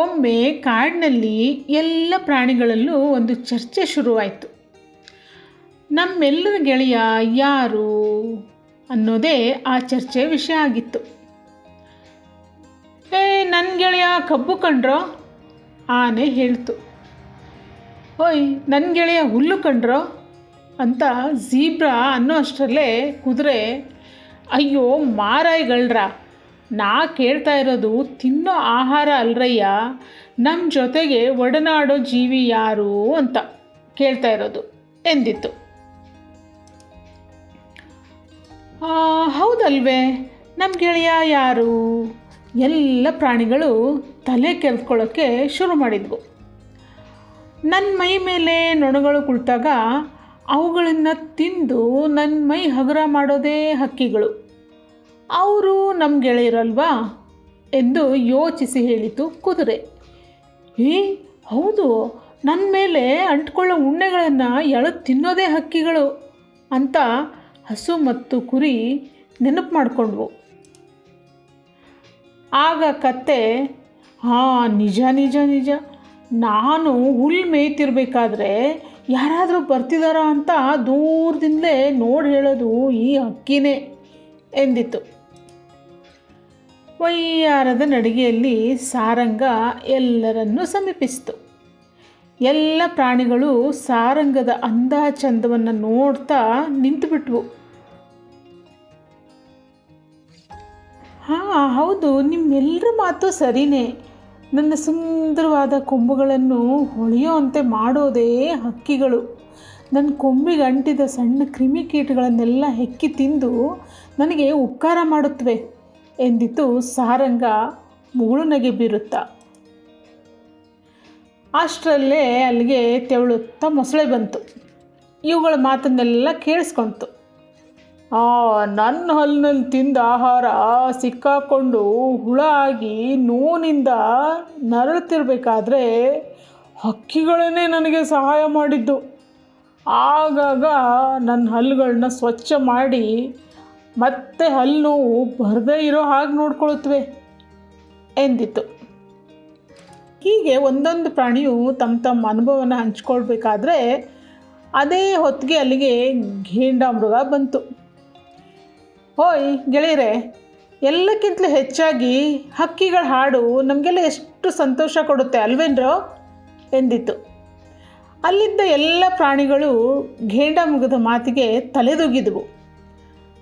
ಒಮ್ಮೆ ಕಾಡಿನಲ್ಲಿ ಎಲ್ಲ ಪ್ರಾಣಿಗಳಲ್ಲೂ ಒಂದು ಚರ್ಚೆ ಶುರುವಾಯಿತು. ನಮ್ಮೆಲ್ಲರ ಗೆಳೆಯ ಯಾರು ಅನ್ನೋದೇ ಆ ಚರ್ಚೆ ವಿಷಯ ಆಗಿತ್ತು. ಏ ನನ್ನ ಗೆಳೆಯ ಕಬ್ಬು ಕಂಡ್ರೋ? ಆನೆ ಹೇಳ್ತು. ಓಯ್ ನನ್ನ ಗೆಳೆಯ ಹುಲ್ಲು ಕಂಡ್ರೋ? ಅಂತ ಝೀಬ್ರಾ ಅನ್ನೋ ಅಷ್ಟರಲ್ಲೇ ಕುದುರೆ, ಅಯ್ಯೋ, ಮಾರಾಯ್ಗಳ್ರ. ನಾ ಕೇಳ್ತಾ ಇರೋದು ತಿನ್ನೋ ಆಹಾರ ಅಲ್ರಯ್ಯ ನಮ್ಮ ಜೊತೆಗೆ ಒಡನಾಡೋ ಜೀವಿ ಯಾರು ಅಂತ ಕೇಳ್ತಾ ಇರೋದು ಎಂದಿತ್ತು. ಹೌದಲ್ವೇ ನಮ್ಮ ಗೆಳೆಯ ಯಾರು? ಎಲ್ಲ ಪ್ರಾಣಿಗಳು ತಲೆ ಕೆರೆದ್ಕೊಳ್ಳೋಕ್ಕೆ ಶುರು ಮಾಡಿದ್ವು. ನನ್ನ ಮೈ ಮೇಲೆ ನೊಣಗಳು ಕುಳಿತಾಗ ಅವುಗಳನ್ನು ತಿಂದು ನನ್ನ ಮೈ ಹಗುರ ಮಾಡೋದೇ ಹಕ್ಕಿಗಳು. ಅವರು ನಮ್ಮ ಗೆಳೆಯರಲ್ವಾ ಎಂದು ಯೋಚಿಸಿ ಹೇಳಿತು ಕುದುರೆ. ಏ ಹೌದು ನನ್ನ ಮೇಲೆ ಅಂಟ್ಕೊಳ್ಳೋ ಉಣ್ಣೆಗಳನ್ನು ಎಳೆದು ತಿನ್ನೋದೇ ಹಕ್ಕಿಗಳು ಅಂತ ಹಸು ಮತ್ತು ಕುರಿ ನೆನಪು ಮಾಡಿಕೊಂಡ್ವು. ಆಗ ಕತ್ತೆ, ಹಾಂ, ನಿಜ ನಿಜ ನಿಜ. ನಾನು ಹುಲ್ಲು ಮೇಯ್ತಿರ್ಬೇಕಾದ್ರೆ ಯಾರಾದರೂ ಬರ್ತಿದಾರಾ ಅಂತ ದೂರದಿಂದಲೇ ನೋಡಿ ಹೇಳೋದು ಈ ಹಕ್ಕಿನೇ ಎಂದಿತು ವಯ್ಯಾರದ ನಡಿಗೆಯಲ್ಲಿ ಸಾರಂಗ ಎಲ್ಲರನ್ನೂ ಸಮೀಪಿಸಿತು. ಎಲ್ಲ ಪ್ರಾಣಿಗಳು ಸಾರಂಗದ ಅಂದ ಚಂದವನ್ನು ನೋಡ್ತಾ ನಿಂತುಬಿಟ್ವು. ಹಾಂ, ಹೌದು ನಿಮ್ಮೆಲ್ಲರ ಮಾತು ಸರಿನೇ. ನನ್ನ ಸುಂದರವಾದ ಕೊಂಬುಗಳನ್ನು ಹೊಳೆಯುವಂತೆ ಮಾಡೋದೇ ಹಕ್ಕಿಗಳು. ನನ್ನ ಕೊಂಬಿಗೆ ಅಂಟಿದ ಸಣ್ಣ ಕ್ರಿಮಿಕೀಟಗಳನ್ನೆಲ್ಲ ಹೆಕ್ಕಿ ತಿಂದು ನನಗೆ ಉಪಕಾರ ಮಾಡುತ್ತವೆ. ಎಂದಿತು ಸಾರಂಗ ಮುಗುಳು ನಗೆ ಬೀರುತ್ತಾ. ಅಷ್ಟರಲ್ಲೇ ಅಲ್ಲಿಗೆ ತೆವಳುತ್ತಾ ಮೊಸಳೆ ಬಂತು. ಇವುಗಳ ಮಾತನ್ನೆಲ್ಲ ಕೇಳಿಸ್ಕೊಂತು. ಆ, ನನ್ನ ಹಲ್ಲಿನಲ್ಲಿ ತಿಂದ ಆಹಾರ ಸಿಕ್ಕಾಕೊಂಡು ಹುಳ ಆಗಿ ನೋವಿನಿಂದ ನರಳುತ್ತಿರಬೇಕಾದ್ರೆ ಹಕ್ಕಿಗಳನ್ನೇ ನನಗೆ ಸಹಾಯ ಮಾಡಿದ್ದು. ಆಗಾಗ ನನ್ನ ಹಲ್ಲುಗಳನ್ನ ಸ್ವಚ್ಛ ಮಾಡಿ ಮತ್ತೆ ಹಲ್ಲು ಬರದೇ ಇರೋ ಹಾಗೆ ನೋಡ್ಕೊಳುತ್ತವೆ ಎಂದಿತ್ತು ಹೀಗೆ ಒಂದೊಂದು ಪ್ರಾಣಿಯು ತಮ್ಮ ತಮ್ಮ ಅನುಭವನ ಹಂಚ್ಕೊಳ್ಬೇಕಾದ್ರೆ ಅದೇ ಹೊತ್ತಿಗೆ ಅಲ್ಲಿಗೆ ಘೇಂಡಾಮೃಗ ಬಂತು. ಓಯ್ ಗೆಳೆಯರೆ, ಎಲ್ಲಕ್ಕಿಂತಲೂ ಹೆಚ್ಚಾಗಿ ಹಕ್ಕಿಗಳ ಹಾಡು ನಮಗೆಲ್ಲ ಎಷ್ಟು ಸಂತೋಷ ಕೊಡುತ್ತೆ ಅಲ್ವೇನ್ರೋ ಎಂದಿತ್ತು ಅಲ್ಲಿದ್ದ ಎಲ್ಲ ಪ್ರಾಣಿಗಳು ಘೇಂಡಾಮೃಗದ ಮಾತಿಗೆ ತಲೆದೂಗಿದವು.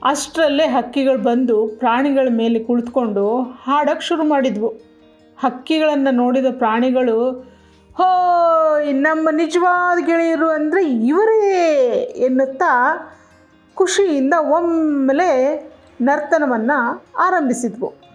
ಅಷ್ಟರಲ್ಲೇ ಹಕ್ಕಿಗಳು ಬಂದು ಪ್ರಾಣಿಗಳ ಮೇಲೆ ಕುಳಿತುಕೊಂಡು ಹಾಡೋಕ್ಕೆ ಶುರು ಮಾಡಿದ್ವು. ಹಕ್ಕಿಗಳನ್ನು ನೋಡಿದ ಪ್ರಾಣಿಗಳು ಹೋ ನಮ್ಮ ನಿಜವಾದ ಗೆಳೆಯರು ಅಂದರೆ ಇವರೇ ಎನ್ನುತ್ತಾ ಖುಷಿಯಿಂದ ಒಮ್ಮೆಲೆ ನರ್ತನವನ್ನು ಆರಂಭಿಸಿದ್ವು.